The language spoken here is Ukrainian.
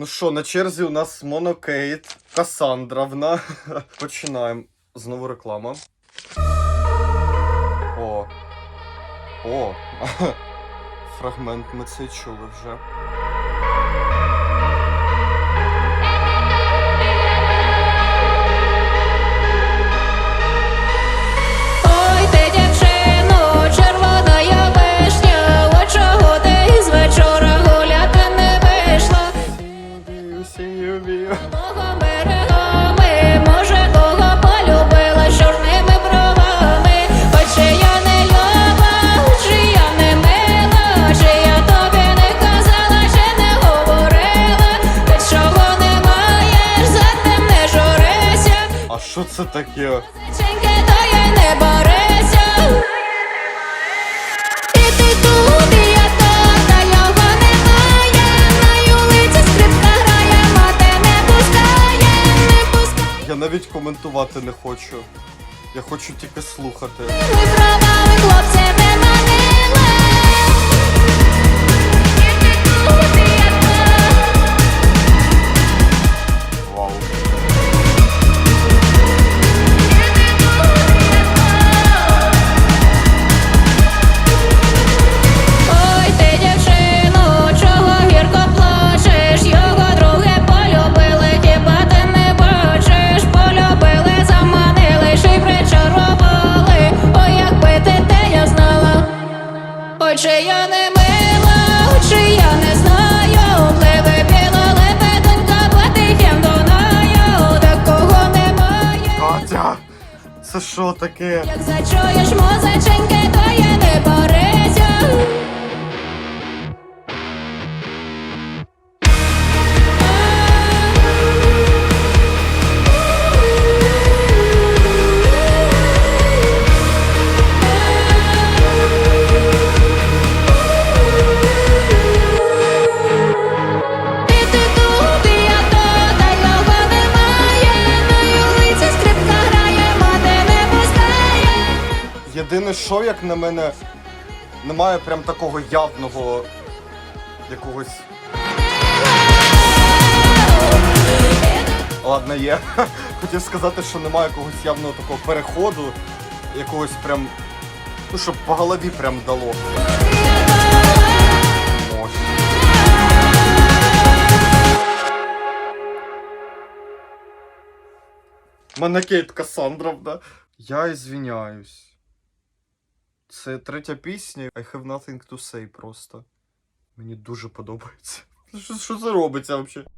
Ну що, на черзі у нас Монокейт Касандровна. Починаємо. Знову реклама. О. О. Фрагмент ми цей чули вже. Пускає, не пускає. Я навіть коментувати не хочу. Я хочу тільки слухати. Ми хлопці Це що таке? Як зачуєш музиченьки, Єдине, що, як на мене, немає прям такого явного якогось. Ладно, є. Хотів сказати, що немає якогось явного такого переходу, якогось прям. Ну, щоб по голові прям дало. Мене Кейт Кассандровна. Я ізвиняюсь. Це третя пісня. I have nothing to say просто. Мені дуже подобається. Що, що це робиться взагалі?